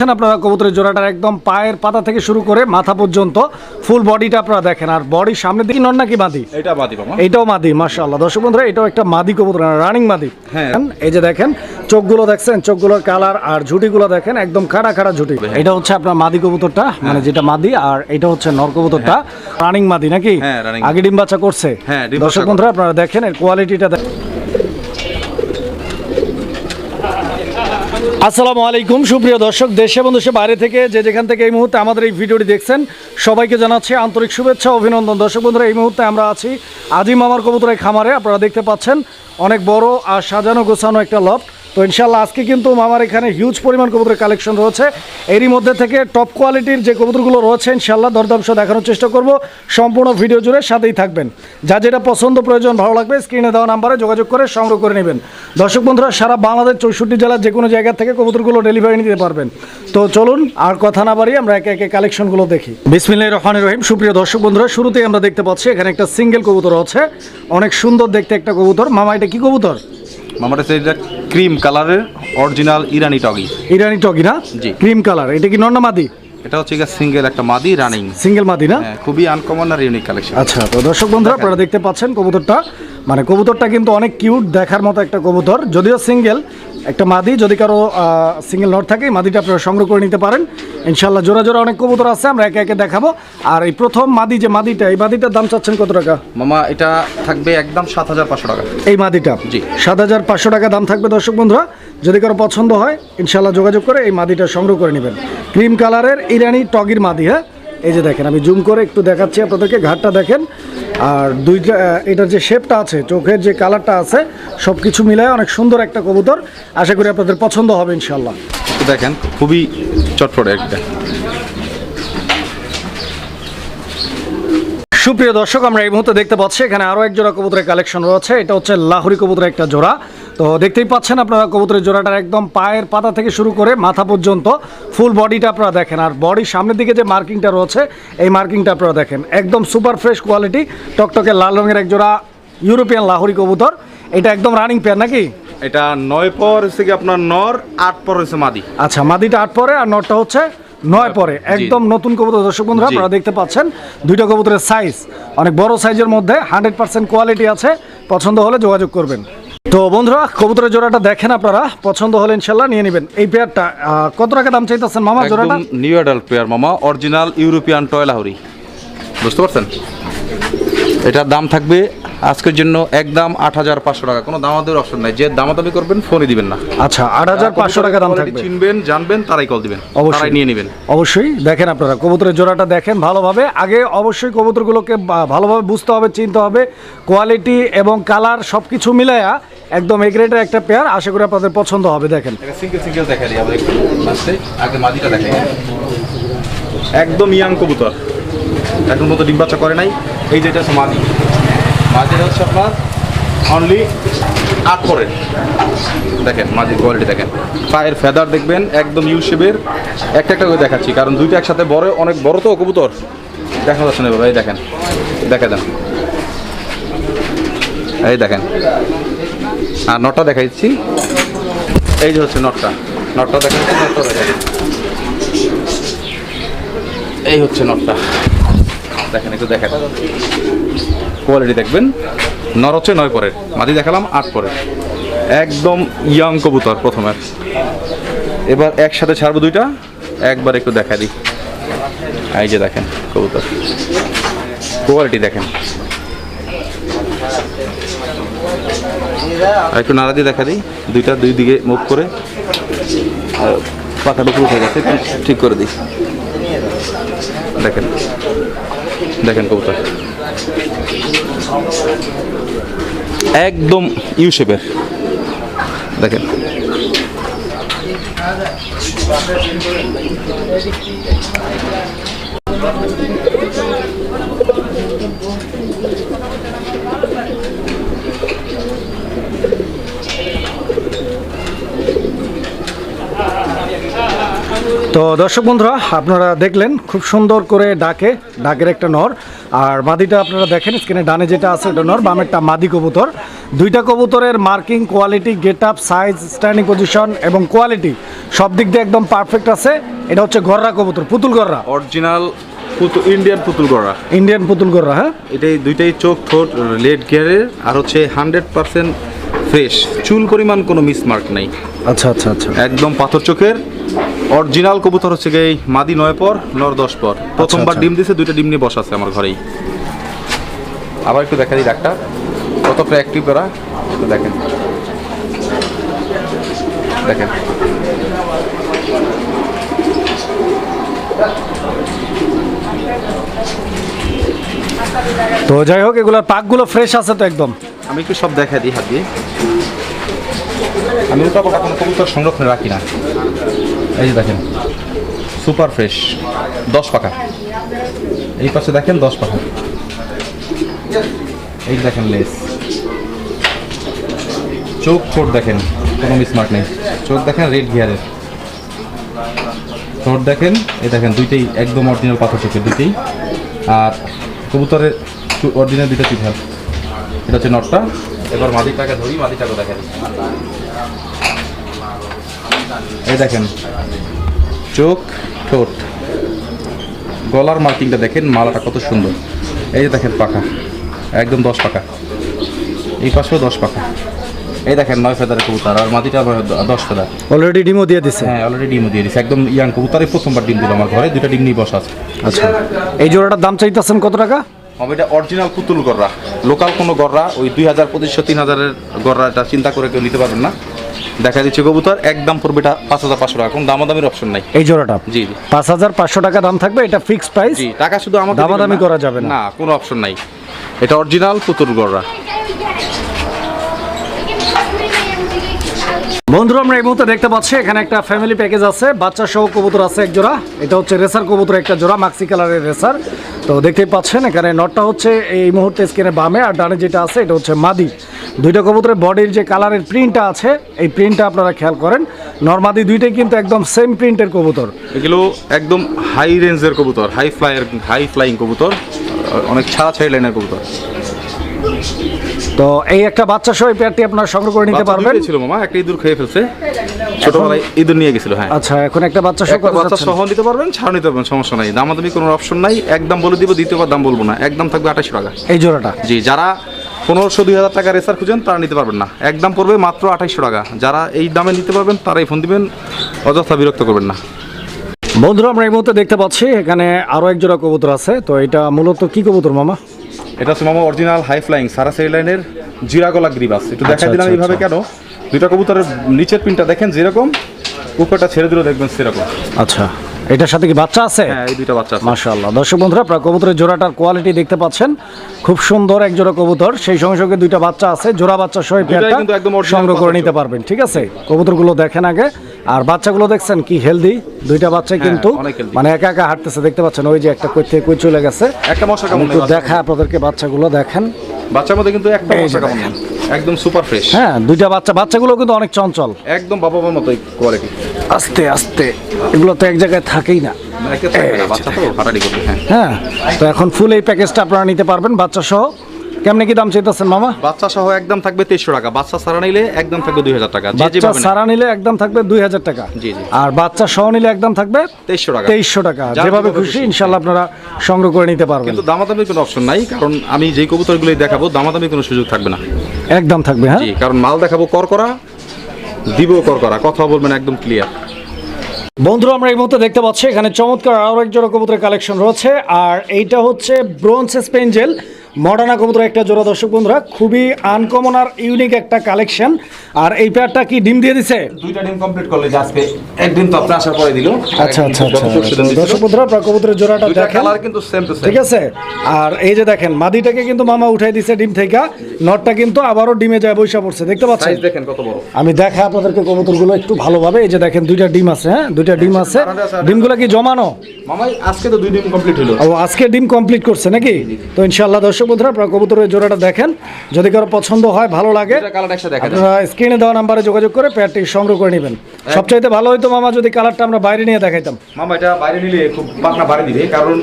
দেখেন আপনারা কবুতরের জোড়াটার একদম পায়ের পাতা থেকে শুরু করে মাথা পর্যন্ত ফুল বডিটা আপনারা দেখেন। আর বডির সামনে দিকে নন নাকি মাদি? এটা বাদি মামা। এইটাও মাদি মাশাআল্লাহ। দর্শক বন্ধুরা এটাও একটা মাদি কবুতর রানিং মাদি। হ্যাঁ। এই যে দেখেন চোখগুলো দেখছেন চোখগুলোর কালার আর ঝুটিগুলো দেখেন একদম খাড়া খাড়া ঝুটি। এটা হচ্ছে আপনার মাদি কবুতরটা মানে যেটা মাদি আর এটা হচ্ছে নর কবুতরটা। রানিং মাদি নাকি? হ্যাঁ, আগে ডিম বাচ্চা করছে। হ্যাঁ, দর্শক বন্ধুরা আপনারা দেখেন এর কোয়ালিটিটা আসসালামু আলাইকুম, সুপ্রিয় দর্শক, দেশে এবং দেশে বাইরে থেকে যে যেখান থেকে এই মুহূর্তে আমাদের এই ভিডিওটি দেখছেন, সবাইকে জানাচ্ছি আন্তরিক শুভেচ্ছা অভিনন্দন। দর্শক বন্ধুরা, এই মুহূর্তে আমরা আছি আজিম আমার কবুতরের খামারে। আপনারা দেখতে পাচ্ছেন, অনেক বড় আর সাজানো গোছানো একটা লফট তো ইনশাল্লাহ আজকে কিন্তু মামার এখানে হিউজ পরিমাণ কবুতরের কালেকশন রয়েছে। এরই মধ্যে থেকে টপ কোয়ালিটির যে কবুতরগুলো রয়েছে ইনশাল্লাহ দরদাম দেখানোর চেষ্টা করব। সম্পূর্ণ ভিডিও জুড়ে সাথেই থাকবেন। যা যেটা পছন্দ প্রয়োজন, ভালো লাগবে স্ক্রিনে দেওয়া নাম্বারে যোগাযোগ করে সংগ্রহ করে নেবেন। দর্শক বন্ধুরা, সারা বাংলাদেশ চৌষট্টি জেলার যে কোনো জায়গা থেকে কবুতরগুলো ডেলিভারি নিতে পারবেন। তো চলুন, আর কথা না বাড়িয়ে আমরা একে একে কালেকশনগুলো দেখি। বিসমিল্লাহ রহমান রহিম। সুপ্রিয় দর্শক বন্ধুরা, শুরুতেই আমরা দেখতে পাচ্ছি এখানে একটা সিঙ্গেল কবুতর আছে। অনেক সুন্দর দেখতে একটা কবুতর। মামা, এটা কি কবুতর? মামার কাছে এটা ক্রিম কালারের অরিজিনাল ইরানি টগি। ইরানি টগি না? জি। ক্রিম কালার এটা কি নন্না মাদি? এটা হচ্ছে সিঙ্গেল একটা মাদি রানিং সিঙ্গেল মাদি না? খুবই আনকমন আর ইউনিক কালেকশন আচ্ছা তো দর্শক বন্ধুরা আপনারা দেখতে পাচ্ছেন কবুতরটা। মানে কবুতরটা কিন্তু অনেক কিউট দেখার মতো একটা কবুতর যদিও সিঙ্গেল একটা মাদি যদি কারও সিঙ্গেল নট থাকে এই মাদিটা আপনারা সংগ্রহ করে নিতে পারেন। ইনশাল্লাহ জোড়া জোড়া অনেক কবুতর আছে আমরা একে একে দেখাবো। আর এই প্রথম মাদি যে মাদিটা এই মাদিটার দাম চাচ্ছেন কত টাকা? মামা এটা থাকবে একদম সাত হাজার পাঁচশো টাকা। এই মাদিটা? জি। সাত হাজার পাঁচশো টাকা দাম থাকবে দর্শক বন্ধুরা। যদি কারও পছন্দ হয় ইনশাল্লাহ যোগাযোগ করে এই মাদিটা সংগ্রহ করে নেবেন। ক্রিম কালারের ইরানি টগির মাদি হ্যাঁ? এই যে দেখেন আমি জুম করে একটু দেখাচ্ছি আপনাদেরকে ঘাটটা দেখেন। আর দুইটা এটার যে শেপটা আছে চোখের যে কালারটা আছে সব কিছু মিলায় অনেক সুন্দর একটা কবুতর। আশা করি আপনাদের পছন্দ হবে ইনশাল্লাহ দেখেন খুবই চটপটে একটা। সুপ্রিয় দর্শক আমরা এই মুহূর্তে দেখতে পাচ্ছি এখানে আরও এক জোড়া কবুতরের কালেকশন রয়েছে। এটা হচ্ছে লাহোরি কবুতরের একটা জোড়া। তো দেখতেই পাচ্ছেন আপনারা কবুতরের জোড়াটার একদম পায়ের পাতা থেকে শুরু করে মাথা পর্যন্ত ফুল বডিটা আপনারা দেখেন। আর বডির সামনের দিকে যে মার্কিংটা রয়েছে এই মার্কিংটা আপনারা দেখেন। একদম সুপার ফ্রেশ কোয়ালিটি টকটকে লাল রঙের এক জোড়া ইউরোপিয়ান লাহোরি কবুতর। এটা একদম রানিং পেয়ার নাকি? এটা নয় পর হচ্ছে কি আপনার নর আট পর হচ্ছে মাদি। আচ্ছা মাদিটা আট পরে আর নরটা হচ্ছে নয় পরে। একদম নতুন কবুতর দর্শক বন্ধুরা আপনারা দেখতে পাচ্ছেন দুইটা কবুতরের সাইজ অনেক বড় সাইজের মধ্যে হান্ড্রেড পার্সেন্ট কোয়ালিটি আছে। পছন্দ হলে যোগাযোগ করবেন। তো বন্ধুরা কবুতরের জোড়াটা দেখেন আপনারা। পছন্দ হলে ইনশাল্লাহ নিয়ে নেবেন। এই পেয়ারটা কত টাকা দাম চাইতেছেন মামা জোড়াটা? নিউ অ্যাডাল্ট পেয়ার মামা অরিজিনাল ইউরোপিয়ান টয়লাহরি বুঝতে পারছেন? এটার দাম থাকবে আজকের জন্য একদম আট হাজার পাঁচশো টাকা। কোনো দামাদামি অপশন নাই। যে দামাদামি করবেন ফোনই দিবেন না। আচ্ছা আট হাজার পাঁচশো টাকা দাম থাকবে। চিনবেন জানবেন তারাই কল দিবেন। অবশ্যই। নিয়ে নেবেন। অবশ্যই। দেখেন আপনারা কবুতরের জোড়াটা দেখেন ভালোভাবে। আগে অবশ্যই কবুতরগুলোকে ভালোভাবে বুঝতে হবে চিনতে হবে। কোয়ালিটি এবং কালার সব কিছু মিলায়া একদম এগ্রেটের একটা পেয়ার আশা করি আপনাদের পছন্দ হবে, দেখেন। একদম ইয়াং কবুতর। এখন মতো ডিম বাচ্চা করে নাই। এই যেটা হচ্ছে মাদি। মাদিটা হচ্ছে আপনার অনলি আট পরে। দেখেন মাঝির কোয়ালিটি দেখেন। পায়ের ফেদার দেখবেন, একদম ইউ শেপের একটা একটা করে দেখাচ্ছি, কারণ দুইটা একসাথে বড়, অনেক বড় তো কবুতর। দেখা যাচ্ছে না এই দেখেন। দেখা দেন। এই দেখেন। আর নটা দেখাইছি। এই যে হচ্ছে নটটা। নটটা দেখেন তো, নটটা দেখেন এই হচ্ছে নটটা। দেখেন একটু দেখেন কোয়ালিটি দেখবেন। নর হচ্ছে নয় পরের। মাদি দেখালাম আট পরের। একদম ইয়াং কবুতর প্রথমের। এবার একসাথে ছাড়বো দুইটা। একবার একটু দেখা দিই। এই যে দেখেন কবুতর। কোয়ালিটি দেখেন। আর একটু নাড়া দিয়ে দেখা দিই। দুইটা, দুই দিকে মুখ করে আর পাখাটা হয়ে গেছে ঠিক করে দিই। দেখেন দেখেন কবুতর। একদম ইউ শেপের। দেখেন। তো দর্শক বন্ধুরা আপনারা দেখলেন খুব সুন্দর করে ডাকে ডাকের একটা নর। আর মাদিটা আপনারা দেখেন স্ক্রিনে ডানে যেটা আছে ওটা নর বামেরটা মাদি কবুতর। দুইটা কবুতরের marking quality get up size standing position এবং কোয়ালিটি সব দিক দিয়ে একদম পারফেক্ট আছে। এটা হচ্ছে গররা কবুতর পুতুল গররা। অরিজিনাল ইন্ডিয়ান পুতুল গড়া ইন্ডিয়ান পুতুল গররা হ্যাঁ? এটাই দুইটাই চোখ ঠোঁট লেট গিয়ারের আর হচ্ছে হান্ড্রেড পার্সেন্ট ফ্রেশ। চুল পরিমাণ কোনো মিসমার্ক নাই। আচ্ছা আচ্ছা আচ্ছা। একদম পাথর চোখের অরিজিনাল কবুতর হচ্ছে গিয়ে মাদি নয় পর নর দশ পর। প্রথমবার আচ্ছা। ডিম দিছে দুইটা ডিম নিয়ে বসা আছে আমার ঘরেই। আবার একটু দেখা দিই ডাক্তার। কতটা অ্যাক্টিভ করা একটু দেখেন। দেখেন। তো যাই হোক এগুলোর পাকগুলো ফ্রেশ আছে তো একদম। আমি একটু সব দেখা দিই হাত দিয়ে। আমি তো কবুতর সংরক্ষণে রাখি না। এই যে দেখেন সুপার ফ্রেশ দশ পাকা এই পাশে দেখেন দশ পাকা এই দেখেন লেস চোখ ঠোঁট দেখেন, কোনো স্মার্ট নেই। চোখ দেখেন রেড গিয়ারের ঠোঁট দেখেন, এই দেখেন দুইটাই একদম অরিজিনাল পাথর চোখের দুইটাই। আর কবুতরের অরিজিনাল দুইটা চিঠাল এটা হচ্ছে নটটা। এবার মাদিটাকে ধরি, মাদিটাকে দেখেন এই দেখেন চোখ ঠোঁট। গলার মার্কিংটা দেখেন মালাটা কত সুন্দর। এই যে দেখেন পাখা। একদম দশ পাকা এই পাশেও দশ পাকা এই দেখেন নয় ফেদারের কবুতর আর মাটিটা দশ ফেদার। অলরেডি ডিমও দিয়ে দিছে? হ্যাঁ অলরেডি ডিমও দিয়ে দিচ্ছে একদম ইয়াং কবুতরই প্রথমবার ডিম দিল আমার ঘরে দুটা ডিম নিয়ে বসা আছে। আচ্ছা। এই জোড়াটার দাম চাইতেছেন কত টাকা? হবে এটা অরিজিনাল পুতুল গররা। লোকাল কোনো গররা ওই দুই হাজার পঁচিশশো তিন হাজারের গররা এটা চিন্তা করে কেউ নিতে পারবেন না। দেখা দিচ্ছে কবুতর একদম পড়বে এটা পাঁচ হাজার পাঁচশো টাকা কোনো দামাদামির অপশন নাই। এই জোড়াটা? জি পাঁচ হাজার পাঁচশো টাকা দাম থাকবে এটা ফিক্সড প্রাইস জি টাকা শুধু আমাকে দামাদামি। করা যাবে না। না কোনো অপশন নাই। এটা অরিজিনাল পুতুল গররা বন্ধুরা আমরা এই মুহূর্তে দেখতে পাচ্ছি এখানে একটা ফ্যামিলি প্যাকেজ আছে বাচ্চা সহ কবুতর আছে এক জোড়া। এটা হচ্ছে রেসার কবুতর একটা জোড়া মাক্সি কালারের রেসার তো দেখতেই পাচ্ছেন এখানে নটটা হচ্ছে এই মুহূর্তে স্ক্রিনে বামে আর ডানে যেটা আছে এটা হচ্ছে মাদি। দুইটা কবুতরের বডির যে কালারের প্রিন্টটা আছে এই প্রিন্টটা আপনারা খেয়াল করেন। নর্মাদি দুইটাই কিন্তু একদম সেম প্রিন্টের কবুতর। এগুলো একদম হাই রেঞ্জের কবুতর হাই ফ্লাইয়ের হাই ফ্লাইং কবুতর অনেক ছাড়া ছাড়ি লাইনের কবুতর। তো এই একটা বাচ্চা সহ এই পেয়ারটি আপনারা সংগ্রহ করে নিতে পারবেন। ছিল মামা একটা ইঁদুর খেয়ে ফেলছে। ছোটবেলায় ইঁদুর নিয়ে গেছিল হ্যাঁ। আচ্ছা এখন একটা বাচ্চা সহ একটা বাচ্চা সহ নিতে পারবেন ছাড় নিতে পারবেন সমস্যা নাই। দামাদামি কোনো অপশন নাই। একদম বলে দিব দ্বিতীয়বার দাম বলব না। একদম থাকবে আঠাশশো টাকা। এই জোড়াটা? জি যারা পনেরোশো দুই হাজার টাকা রেসার খুঁজেন তারা নিতে পারবেন না। একদম পড়বে মাত্র আঠাইশশো টাকা। যারা এই দামে নিতে পারবেন তারাই ফোন দিবেন অযথা বিরক্ত করবেন না। বন্ধুরা আমরা এই মুহূর্তে দেখতে পাচ্ছি এখানে আরও এক জোড়া কবুতর আছে। তো এটা মূলত কি কবুতর মামা? এটা হচ্ছে মামা অরিজিনাল হাই ফ্লাইং সারা সেই লাইনের জিরাগলা গ্রিবাস একটু দেখা আচ্ছা, দিলাম আচ্ছা, এইভাবে কেন? দুইটা কবুতরের নিচের পিনটা দেখেন যেরকম উপরটা ছেড়ে দিলেও দেখবেন সেরকম। আচ্ছা। এটার সাথে কি বাচ্চা আছে? হ্যাঁ এই দুইটা বাচ্চা আছে। মাশাআল্লাহ। দর্শক বন্ধুরা আপনারা কবুতরের জোড়াটার কোয়ালিটি দেখতে পাচ্ছেন। খুব সুন্দর এক জোড়া কবুতর। সেই সঙ্গে সঙ্গে দুইটা বাচ্চা আছে। জোড়া বাচ্চা সহ পেয়ারটা কিন্তু একদম original সংগ্রহ করে নিতে পারবেন ঠিক আছে? কবুতরগুলো দেখেন আগে। আর বাচ্চাগুলো দেখছেন কি হেলদি দুইটা বাচ্চা কিন্তু হ্যাঁ, healthy। মানে একা একা হাঁটতেছে দেখতে পাচ্ছেন ওই যে একটা কই থেকে কই চলে গেছে। একটা মশা একটু দেখা আপনাদেরকে বাচ্চাগুলো দেখেন। বাচ্চার মধ্যে কিন্তু একটা মশা নেই একদম সুপার ফ্রেশ হ্যাঁ দুইটা বাচ্চা বাচ্চাগুলো কিন্তু অনেক চঞ্চল। একদম বাবা মার মতো কোয়ালিটি আস্তে আস্তে। এগুলো তো এক জায়গায় থাকেই না। মানে হ্যাঁ। হ্যাঁ তো এখন ফুল এই প্যাকেজটা আপনারা নিতে পারবেন বাচ্চা সহ কেমনে কি দাম চাইতেছেন মামা? বাচ্চা সহ একদম থাকবে তেইশশো টাকা। বাচ্চা সারা নিলে একদম থাকবে দুই হাজার টাকা। বাচ্চা সারা নিলে একদম থাকবে দুই হাজার টাকা। জি, জি। আর বাচ্চা সহ নিলে একদম থাকবে তেইশশো টাকা। তেইশশো টাকা। যেভাবে খুশি। ইনশাল্লাহ আপনারা সংগ্রহ করে নিতে পারবেন। কিন্তু দামাদামির কোনো অপশন নাই কারণ আমি যেই কবুতরগুলোই দেখাবো দামাদামি কোনো সুযোগ থাকবে না। একদম থাকবে হ্যাঁ? জি কারণ মাল দেখাবো কর করা দিব কর করা কথা বলবেন একদম ক্লিয়ার বন্ধুরা আমরা এই মুহূর্তে দেখতে পাচ্ছি এখানে চমৎকার আরও এক জোড়া কবুতরের কালেকশন রয়েছে। আর এইটা হচ্ছে ব্রোঞ্জ স্পেঞ্জেল মডার্না কবুতর একটা জোড়া দর্শক বন্ধুরা খুবই আনকমন আর ইউনিক একটা কালেকশন আর এই পেয়ারটা কি ডিম দিয়ে দিছে? দুইটা ডিম কমপ্লিট করলে যে আজকে একদিন তো আপনি আসার পরে দিল। আচ্ছা আচ্ছা আচ্ছা দর্শক বন্ধুরা আপনারা কবুতরের জোড়াটা দেখেন। কালার কিন্তু সেম টু সেম ঠিক আছে? আর এই যে দেখেন মাদিটাকে কিন্তু মামা উঠাই দিছে ডিম থেকে। নটটা কিন্তু আবারও ডিমে যায় বৈশা পড়ছে দেখতে পাচ্ছেন? সাইজ দেখেন কত বড়। আমি দেখা আপনাদেরকে কবুতরগুলো একটু ভালোভাবে। এই যে দেখেন দুইটা ডিম আছে হ্যাঁ? দুইটা ডিম আছে। ডিমগুলো কি জমানো? মামাই আজকে তো দুই ডিম কমপ্লিট হলো ও আজকে ডিম কমপ্লিট করছে নাকি? তো ইনশাল্লাহ দর্শক দর্শক বন্ধুরা আপনারা কবুতরের জোড়াটা দেখেন। যদি কারও পছন্দ হয় ভালো লাগে আপনারা স্ক্রিনে দেওয়া নাম্বারে যোগাযোগ করে পেয়ারটি সংগ্রহ করে নেবেন। সবচাইতে ভালো হইতো মামা যদি কালারটা আমরা বাইরে নিয়ে দেখাইতাম। মামা এটা বাইরে নিলে খুব পাখনা বাড়ি দিবে কারণ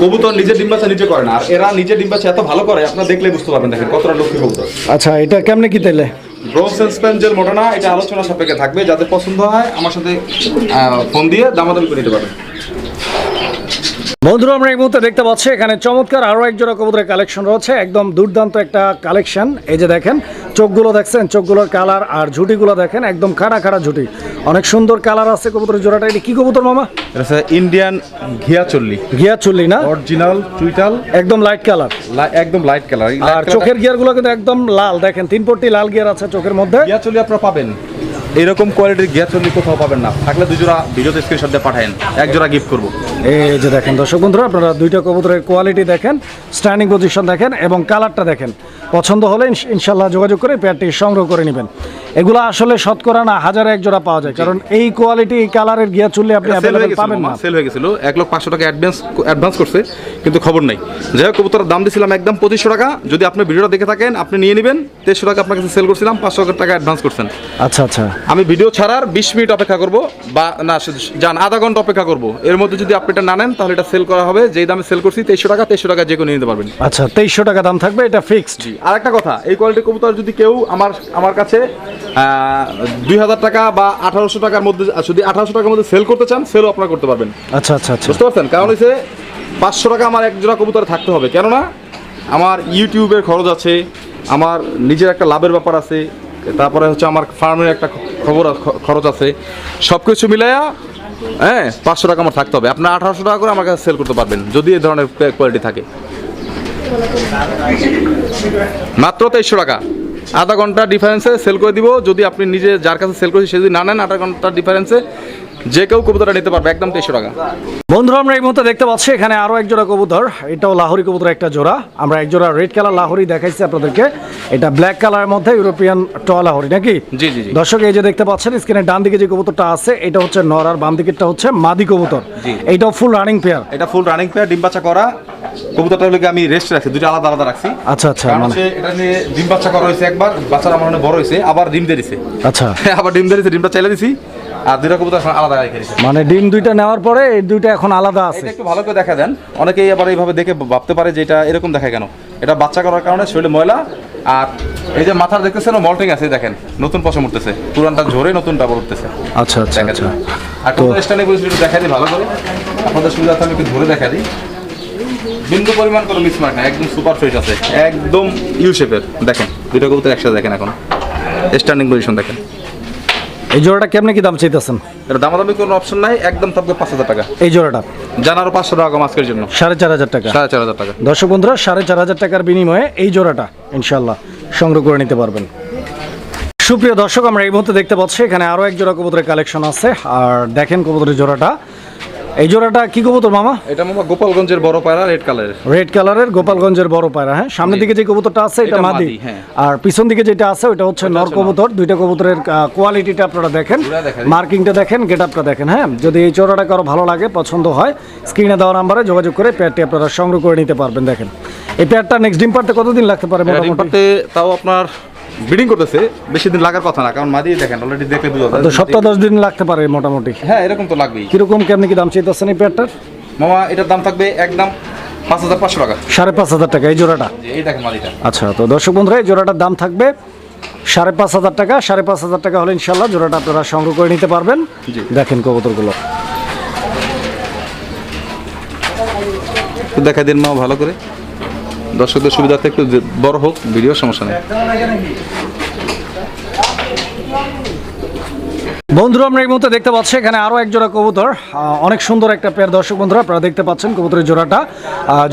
কবুতর নিজের ডিম বাচ্চা নিজে করে না। আর এরা নিজের ডিম বাচ্চা এত ভালো করে আপনারা দেখলে বুঝতে পারবেন দেখেন কতটা লক্ষ্মী কবুতর। আচ্ছা এটা কেমনে কি তাইলে? ব্রোসেন স্পেঞ্জেল মোটানা এটা আলোচনা সাপেক্ষে থাকবে যাদের পছন্দ হয় আমার সাথে ফোন দিয়ে দামাদামি করে নিতে পারবেন। বন্ধুরা আমরা এই মুহূর্তে দেখতে পাচ্ছি এখানে চমৎকার আরও এক জোড়া কবুতরের কালেকশন রয়েছে। একদম দুর্দান্ত একটা কালেকশন। এই যে দেখেন চোখগুলো দেখছেন চোখগুলোর কালার আর ঝুটিগুলো দেখেন একদম খাড়া খাড়া ঝুটি। অনেক সুন্দর কালার আছে কবুতরের জোড়াটা। এটা কি কবুতর মামা? এটা ইন্ডিয়ান ঘিয়া চল্লি ঘিয়া চুল্লি না? অরিজিনাল টুইটাল একদম লাইট কালার একদম লাইট কালার আর চোখের গিয়ারগুলো কিন্তু একদম লাল। দেখেন তিন পট্টি লাল গিয়ার আছে চোখের মধ্যে। ঘিয়া চল্লি আপনারা পাবেন। এরকম কোয়ালিটির গ্যাস চল্লি কোথাও পাবেন না। থাকলে দুজোড়া ভিডিওতে স্ক্রিনশট দিয়ে পাঠায়েন। এক জোড়া গিফট করব। এই যে দেখেন দর্শক বন্ধুরা, আপনারা দুইটা কবুতরের কোয়ালিটি দেখেন স্ট্যান্ডিং পজিশন দেখেন এবং কালারটা দেখেন। পছন্দ হলে ইনশ- ইনশাল্লাহ যোগাযোগ করে পেয়ারটি সংগ্রহ করে নেবেন। এগুলো আসলে শতকরা না হাজারে এক জোড়া পাওয়া যায়। কারণ এই কোয়ালিটি এই কালারের গিয়া চুললে আপনি অ্যাভেলেবেল পাবেন না। সেল হয়ে গেছিল। এক লক্ষ পাঁচশো টাকা অ্যাডভান্স অ্যাডভান্স করছে কিন্তু খবর নাই। যাই হোক কবুতরের দাম দিয়েছিলাম একদম পঁচিশশো টাকা। যদি আপনি ভিডিওটা দেখে থাকেন আপনি নিয়ে নেবেন। তেইশশো টাকা আপনার কাছে সেল করছিলাম পাঁচশো টাকা অ্যাডভান্স করছেন। আচ্ছা আচ্ছা। আমি ভিডিও ছাড়ার বিশ মিনিট অপেক্ষা করব বা না যান আধা ঘণ্টা অপেক্ষা করব। এর মধ্যে যদি আপনি এটা না নেন তাহলে এটা সেল করা হবে। যেই দামে সেল করছি তেইশশো টাকা তেইশশো টাকা যে কোনো নিতে পারবেন। আচ্ছা তেইশশো টাকা দাম থাকবে এটা ফিক্সড আর একটা কথা এই কোয়ালিটির কবুতর যদি কেউ আমার আমার কাছে দুই হাজার টাকা বা আঠারোশো টাকার মধ্যে যদি আঠারোশো টাকার মধ্যে সেল করতে চান সেলও আপনারা করতে পারবেন। আচ্ছা আচ্ছা আচ্ছা। বুঝতে পারছেন? কারণ হচ্ছে পাঁচশো টাকা আমার এক জোড়া কবুতরে থাকতে হবে। কেননা আমার ইউটিউবের খরচ আছে আমার নিজের একটা লাভের ব্যাপার আছে তারপরে হচ্ছে আমার ফার্মের একটা খবর খরচ আছে। সব কিছু মিলাইয়া হ্যাঁ পাঁচশো টাকা আমার থাকতে হবে। আপনার আঠারোশো টাকা করে আমার কাছে সেল করতে পারবেন যদি এই ধরনের কোয়ালিটি থাকে। মাত্র তেইশশো টাকা। আধা ঘণ্টা ডিফারেন্সে সেল করে দিব। যদি আপনি নিজে যার কাছে সেল করছি সে যদি না নেন আধা ঘণ্টার ডিফারেন্সে যে কেউ কবুতরটা নিতে পারবে একদম তেইশশো টাকা। বন্ধুরা আমরা এই মুহূর্তে দেখতে পাচ্ছি এখানে আরও এক জোড়া কবুতর। এটাও লাহোরি কবুতর একটা জোড়া। আমরা এক জোড়া রেড কালার লাহোরি দেখাইছি আপনাদেরকে। এটা ব্ল্যাক কালারের মধ্যে ইউরোপিয়ান ট লাহোরি নাকি? জি জি দর্শক এই যে দেখতে পাচ্ছেন স্ক্রিনের ডান দিকে যে কবুতরটা আছে এটা হচ্ছে নর আর বাম দিকেরটা হচ্ছে মাদি কবুতর। এইটাও ফুল রানিং পেয়ার এটা ফুল রানিং পেয়ার ডিম বাচ্চা করা। কবুতরটা হলো আমি রেস্ট রাখছি দুটো আলাদা আলাদা রাখছি। আচ্ছা আচ্ছা কারণ মানে হচ্ছে এটা নিয়ে ডিম বাচ্চা করা হয়েছে একবার বাচ্চারা আমার মনে বড় হয়েছে আবার ডিম দিয়ে দিছে। আচ্ছা। আবার ডিম দিয়ে দিছে ডিমটা চাইলে দিছি আর দুটা কবুতর এখন আলাদা রেখে মানে ডিম দুইটা নেওয়ার পরে এই দুইটা এখন আলাদা আছে। একটু ভালো করে দেখা দেন। অনেকেই আবার এইভাবে দেখে ভাবতে পারে যে এটা এরকম দেখায় কেন। এটা বাচ্চা করার কারণে শরীরে ময়লা আর এই যে মাথার দেখতেছেন মল্টিং আছে দেখেন নতুন পশম উঠতেছে। পুরানটা ঝরে নতুনটা উঠতেছে। আচ্ছা আচ্ছা আচ্ছা। আর কবুতর স্ট্যান্ডে বসে দেখা দিই ভালো করে। আপনাদের সুবিধার্থে আমি একটু ধরে দেখা দিই। বিন্দু পরিমাণ কোনো মিসমার্ক না একদম সুপার ফ্রেশ আছে। একদম ইউ শেপের দেখেন দুটো কবুতর একসাথে দেখেন এখন। স্ট্যান্ডিং পজিশন দেখেন। এই জোড়াটা কেমনে কি দাম চাইতেছেন? এটা দামাদামি কোনো অপশন নাই একদম থাকবে পাঁচ হাজার টাকা। এই জোড়াটা? জানারও পাঁচশো টাকা কম আজকের জন্য। সাড়ে চার হাজার টাকা। সাড়ে চার হাজার টাকা। দর্শক বন্ধুরা সাড়ে চার হাজার টাকার বিনিময়ে এই জোড়াটা ইনশাল্লাহ সংগ্রহ করে নিতে পারবেন। সুপ্রিয় দর্শক আমরা এই মুহূর্তে দেখতে পাচ্ছি এখানে আরও এক জোড়া কবুতরের কালেকশন আছে। আর দেখেন কবুতরের জোড়াটা। এই জোড়াটা কি কবুতর মামা? এটা মামা গোপালগঞ্জের বড় পায়রা রেড কালারের রেড কালারের গোপালগঞ্জের বড় পায়রা হ্যাঁ? সামনের দিকে যে কবুতরটা আছে এটা মাদি। হ্যাঁ। আর পিছন দিকে যেটা আছে ওটা হচ্ছে নর কবুতর। দুইটা কবুতরের কোয়ালিটিটা আপনারা দেখেন। মার্কিংটা দেখেন গেট আপটা দেখেন হ্যাঁ? যদি এই চোরাটা কারও ভালো লাগে পছন্দ হয় স্ক্রিনে দেওয়া নাম্বারে যোগাযোগ করে পেয়ারটি আপনারা সংগ্রহ করে নিতে পারবেন দেখেন। এই পেয়ারটা নেক্সট ডিম পারতে কতদিন লাগতে পারে মোটামুটি? তাও আপনার ব্রিডিং করতেছে বেশি দিন লাগার কথা না কারণ মাদি দেখেন অলরেডি দেখলে বুঝা যায়। তো সপ্তাহ দশ দিন লাগতে পারে মোটামুটি। হ্যাঁ এরকম তো লাগবেই। কীরকম কেমনি কি দাম চাইতেছেন এই পেয়ারটার? মামা এটার দাম থাকবে একদম পাঁচ হাজার পাঁচশো টাকা। সাড়ে পাঁচ হাজার টাকা এই জোড়াটা? এই দেখেন মাদিটা। আচ্ছা তো দর্শক বন্ধুরা এই জোড়াটার দাম থাকবে সাড়ে পাঁচ হাজার টাকা সাড়ে পাঁচ হাজার টাকা হলে ইনশাল্লাহ জোড়াটা আপনারা সংগ্রহ করে নিতে পারবেন। দেখেন কবুতরগুলো। দেখা দিন মা ভালো করে। দর্শকদের সুবিধার্থে একটু বড় হোক ভিডিও সমস্যা নেই। বন্ধুরা আমরা এই মুহূর্তে দেখতে পাচ্ছি এখানে আরও এক জোড়া কবুতর। অনেক সুন্দর একটা পেয়ার। দর্শক বন্ধুরা আপনারা দেখতে পাচ্ছেন কবুতরের জোড়াটা।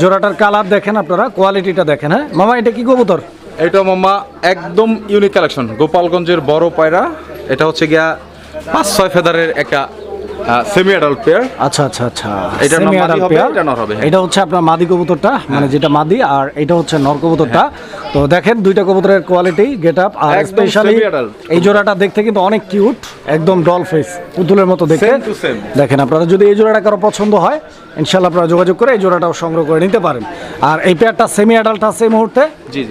জোড়াটার কালার দেখেন আপনারা কোয়ালিটিটা দেখেন হ্যাঁ? মামা এটা কি কবুতর? এটা মামা একদম ইউনিক কালেকশন গোপালগঞ্জের বড় পায়রা। এটা হচ্ছে গিয়া পাঁচ ছয় ফেদারের একটা সেমি অ্যাডাল্ট পেয়ার আচ্ছা আচ্ছা আচ্ছা। এটা adult হবে, pair। এটা নর হবে, হ্যাঁ। এটা হচ্ছে আপনার মাদি কবুতরটা মানে যেটা মাদি আর এটা হচ্ছে নর কবুতরটা। তো দেখেন দুইটা কবুতরের কোয়ালিটি গেট আপ আর স্পেশালি এই জোড়াটা দেখতে কিন্তু অনেক কিউট একদম ডল ফেস পুতুলের মতো দেখতে। দেখেন আপনারা যদি এই জোড়াটা কারও পছন্দ হয় ইনশাল্লাহ আপনারা যোগাযোগ করে এই জোড়াটাও সংগ্রহ করে নিতে পারেন। আর এই পেয়ারটা সেমি অ্যাডাল্ট আছে এই মুহূর্তে।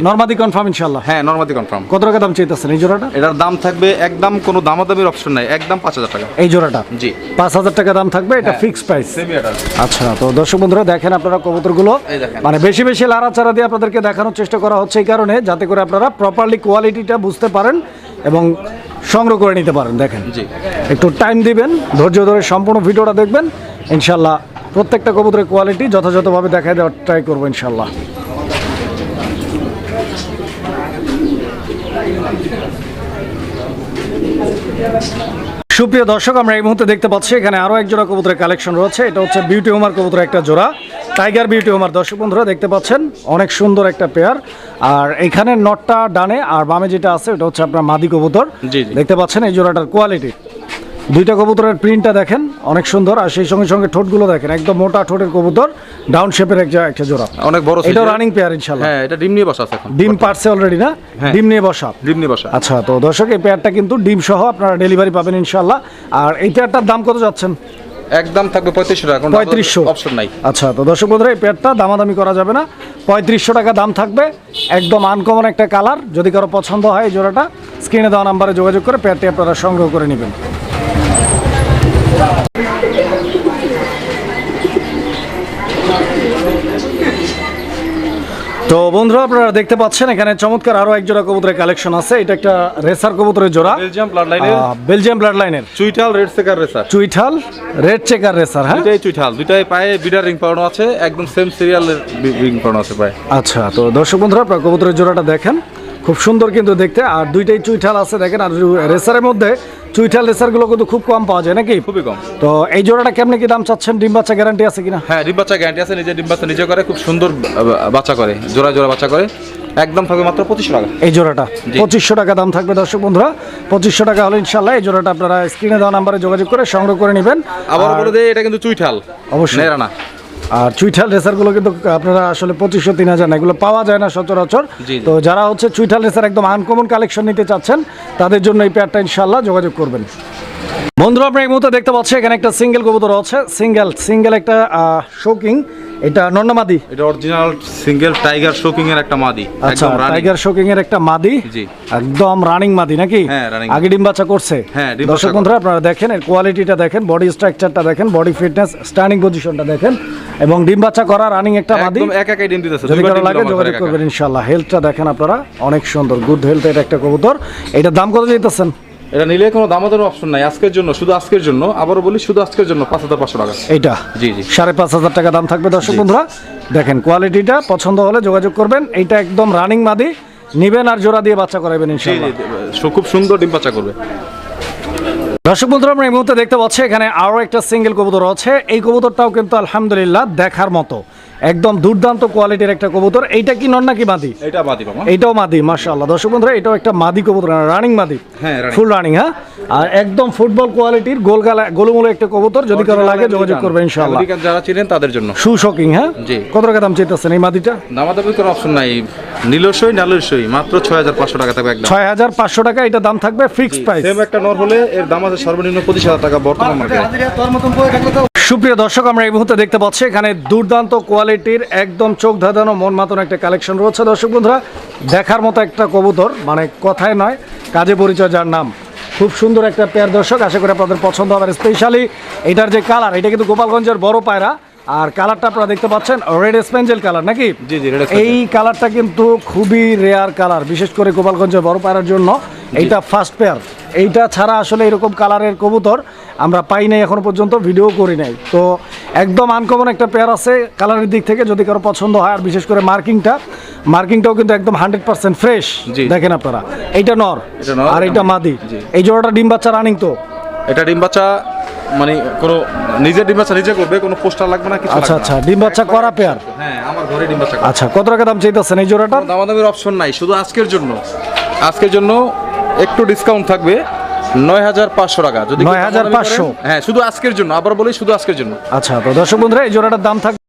নর্মাদি কনফার্ম ইনশাল্লাহ হ্যাঁ নর্মাদি কনফার্ম কত টাকা দাম চাইতেছেন এই জোড়াটা? এটার দাম থাকবে একদম কোনো দামাদামির অপশন নাই একদম পাঁচ হাজার টাকা। এই জোড়াটা? জি। পাঁচ হাজার টাকা দাম থাকবে এটা হ্যাঁ। ফিক্স প্রাইস আচ্ছা তো দর্শক বন্ধুরা দেখেন আপনারা কবুতরগুলো। মানে বেশি বেশি লাড়াচাড়া দিয়ে আপনাদেরকে দেখানোর চেষ্টা করা হচ্ছে এই কারণে যাতে করে আপনারা প্রপারলি কোয়ালিটিটা বুঝতে পারেন এবং সংগ্রহ করে নিতে পারেন। দেখেন একটু টাইম দিবেন ধৈর্য ধরে সম্পূর্ণ ভিডিওটা দেখবেন। ইনশাল্লাহ প্রত্যেকটা কবুতরের কোয়ালিটি যথাযথভাবে দেখায় দেওয়ার ট্রাই করব ইনশাল্লাহ। সুপ্রিয় দর্শক আমরা এই মুহূর্তে দেখতে পাচ্ছি এখানে আরও এক জোড়া কবুতরের কালেকশন রয়েছে। এটা হচ্ছে বিউটি হোমার কবুতরের একটা জোড়া। টাইগার বিউটি হোমার দর্শক বন্ধুরা দেখতে পাচ্ছেন অনেক সুন্দর একটা পেয়ার আর এখানে নটটা ডানে আর বামে যেটা আছে ওটা হচ্ছে আপনার মাদি কবুতর। দেখতে পাচ্ছেন এই জোড়াটার কোয়ালিটি দুইটা কবুতরের প্রিন্টটা দেখেন অনেক সুন্দর আর সেই সঙ্গে সঙ্গে ঠোঁটগুলো দেখেন একদম মোটা ঠোঁটের কবুতর ডাউন শেপের একটা একটা জোড়া। অনেক বড় এটা রানিং পেয়ার ইনশাল্লাহ হ্যাঁ এটা ডিম নিয়ে বসা আছে এখন। ডিম পারছে অলরেডি না? হ্যাঁ। ডিম নিয়ে বসা। ডিম নিয়ে বসা। আচ্ছা তো দর্শক এই পেয়ারটা কিন্তু ডিম সহ আপনারা ডেলিভারি পাবেন ইনশাল্লাহ আর এই পেয়ারটার দাম কত যাচ্ছেন? একদম থাকবে পঁয়ত্রিশশো টাকা পঁয়ত্রিশশো। অপশন নাই। আচ্ছা তো দর্শক বন্ধুরা এই পেয়ারটা দামাদামি করা যাবে না। পঁয়ত্রিশশো টাকা দাম থাকবে একদম আনকমন একটা কালার যদি কারও পছন্দ হয় এই জোড়াটা স্ক্রিনে দেওয়া নাম্বারে যোগাযোগ করে পেয়ারটি আপনারা সংগ্রহ করে নেবেন। তো বন্ধুরা আপনারা দেখতে পাচ্ছেন এখানে চমৎকার আরও এক জোড়া কবুতরের কালেকশন আছে। এটা একটা রেসার কবুতরের জোড়া। বেলজিয়াম ব্লাড লাইনের বেলজিয়াম ব্লাড লাইনের চুইটাল রেড চেকার রেসার। চুইঠাল রেড চেকার রেসার হ্যাঁ? দুইটাই চুইঠাল। দুইটাই পায়ে বিডার রিং পরানো আছে একদম সেম সিরিয়ালের রিং পরানো আছে পায়ে। আচ্ছা তো দর্শক বন্ধুরা আপনার কবুতরের জোড়াটা দেখেন। খুব সুন্দর কিন্তু দেখতে। আর দুইটাই চুইঠাল আছে দেখেন আর রেসারের মধ্যে চুইঠাল রেসারগুলো কিন্তু খুব কম পাওয়া যায় নাকি? খুবই কম। তো এই জোড়াটা কেমনে কি দাম চাচ্ছেন? ডিম বাচ্চা গ্যারান্টি আছে কিনা? হ্যাঁ ডিম বাচ্চা গ্যারান্টি আছে নিজে ডিম বাচ্চা নিজে করে খুব সুন্দর বাচ্চা করে জোড়া জোড়া বাচ্চা করে। একদম থাকবে মাত্র পঁচিশশো টাকা। এই জোড়াটা? পঁচিশশো টাকা দাম থাকবে দর্শক বন্ধুরা। পঁচিশশো টাকা হলে ইনশাল্লাহ এই জোড়াটা আপনারা স্ক্রিনে দেওয়া নাম্বারে যোগাযোগ করে সংগ্রহ করে নেবেন। আবার বলে দেয় এটা কিন্তু চুইঠাল। অবশ্যই। না। আর চুইঠাল রেসারগুলো কিন্তু আপনারা আসলে পঁচিশশো তিন হাজার না এগুলো পাওয়া যায় না সচরাচর। তো যারা হচ্ছে চুইঠাল রেসার একদম আনকমন কালেকশন নিতে চাচ্ছেন তাদের জন্য এই প্যাডটা ইনশাল্লাহ যোগাযোগ করবেন বন্ধুরা আপনি এই মুহূর্তে দেখতে পাচ্ছেন এখানে একটা সিঙ্গেল কবুতর আছে। সিঙ্গেল সিঙ্গেল একটা শোকিং এটা নন্নামাদি এটা অরিজিনাল সিঙ্গেল টাইগার শোকিং এর একটা মাদি। আচ্ছা একদম টাইগার শোকিং এর একটা মাদি। জি। একদম রানিং মাদি নাকি? হ্যাঁ, আগে ডিম বাচ্চা করছে। হ্যাঁ, দর্শক বন্ধুরা আপনারা দেখেন এর কোয়ালিটিটা দেখেন বডি স্ট্রাকচারটা দেখেন বডি ফিটনেস স্ট্যান্ডিং পজিশনটা দেখেন এবং ডিম বাচ্চা করা রানিং একটা মাদি। একদম এক একাই ডিম দিতেছে। যদি কারও লাগে যোগাযোগ করবেন ইনশাল্লাহ হেলথটা দেখেন আপনারা অনেক সুন্দর গুড হেলথ এর একটা কবুতর। এটার দাম কত একা। এটা নিলে কোনো দামাদার অপশন নাই। আজকের জন্য শুধু আজকের জন্য। আবারও বলি শুধু আজকের জন্য পাঁচ হাজার পাঁচশো টাকা। এইটা? জি জি। সাড়ে পাঁচ হাজার টাকা দাম থাকবে দর্শক বন্ধুরা। দেখেন কোয়ালিটিটা পছন্দ হলে যোগাযোগ করবেন। এইটা একদম রানিং মাদি। নিবেন আর জোড়া দিয়ে বাচ্চা করাবেন সু- খুব সুন্দর ডিম বাচ্চা করবে। দর্শক বন্ধুরা আমরা এই মুহূর্তে দেখতে পাচ্ছি এখানে আরও একটা সিঙ্গেল কবুতর আছে এই কবুতরটাও কিন্তু আলহামদুলিল্লাহ দেখার মতো। একদম দুর্দান্ত কোয়ালিটির একটা কবুতর। এইটা কি নন নাকি মাদি? এটা বাদি মামা। এইটাও মাদি মাশাআল্লাহ। দর্শক বন্ধুরা এটাও একটা মাদি কবুতর রানিং মাদি। হ্যাঁ, ফুল রানিং হ্যাঁ? আর একদম ফুটবল কোয়ালিটির গোলগালা গোলমূল একটা কবুতর যদি কারও লাগে যোগাযোগ করবে ইনশাআল্লাহ। আমেরিকান যারা চিনেন তাদের জন্য। শু শকিং হ্যাঁ? জি। কত টাকা দাম চাইতেছেন এই মাদিটা? দামাদামি কোনো অপশন নাই। নীলসই নালসই মাত্র ছয় হাজার পাঁচশো টাকা থাকবে একদম। ছয় হাজার পাঁচশো টাকা এটা দাম থাকবে ফিক্সড প্রাইস সেম একটা নর হলে এর দাম আছে সর্বনিম্ন পঁচিশ হাজার টাকা বর্তমান মার্কেটে সুপ্রিয় দর্শক আমরা এই মুহূর্তে দেখতে পাচ্ছি এখানে দুর্দান্ত কোয়ালিটির একদম চোখ ধাঁধানো মন মাতানো একটা কালেকশন রয়েছে। দর্শক বন্ধুরা দেখার মতো একটা কবুতর মানে কথায় নয় কাজে পরিচয় যার নাম। খুব সুন্দর একটা পেয়ার দর্শক আশা করি আপনাদের পছন্দ হবে। স্পেশালি এটার যে কালার এটা কিন্তু গোপালগঞ্জের বড় পায়রা। আর কালারটা আপনারা দেখতে পাচ্ছেন রেড স্পেঞ্জেল কালার নাকি? জি, জি, এই কালারটা কিন্তু খুবই রেয়ার কালার বিশেষ করে গোপালগঞ্জের বড় পায়রার জন্য। এইটা ফার্স্ট পেয়ার এইটা ছাড়া আসলে এরকম কালারের কবুতর আমরা পাই নাই এখনও পর্যন্ত ভিডিও করি নাই। তো একদম আনকমন একটা পেয়ার আছে কালারের দিক থেকে যদি কারও পছন্দ হয় আর বিশেষ করে মার্কিংটা মার্কিংটাও কিন্তু একদম হান্ড্রেড পার্সেন্ট ফ্রেশ। দেখেন আপনারা। এইটা নর এটা নর, আর এটা এইটা মাদি। এই জোড়াটা ডিম বাচ্চা রানিং তো? এটা ডিম বাচ্চা মানে কোনো নিজের ডিম বাচ্চা নিজে করবে কোনো পোস্টার লাগবে না কিছু আচ্ছা আচ্ছা। ডিম বাচ্চা করা পেয়ার হ্যাঁ আমার ঘরে ডিম বাচ্চা আচ্ছা কত টাকা দাম চাইতেছেন এই জোড়াটা দামাদামির অপশন নাই শুধু আজকের জন্য। আজকের জন্য একটু ডিসকাউন্ট থাকবে নয় হাজার পাঁচশো টাকা। যদি নয় হাজার পাঁচশো? হ্যাঁ শুধু আজকের জন্য আবার বলি শুধু আজকের জন্য। আচ্ছা তো দর্শক বন্ধুরা এই জোড়াটার দাম থাকবে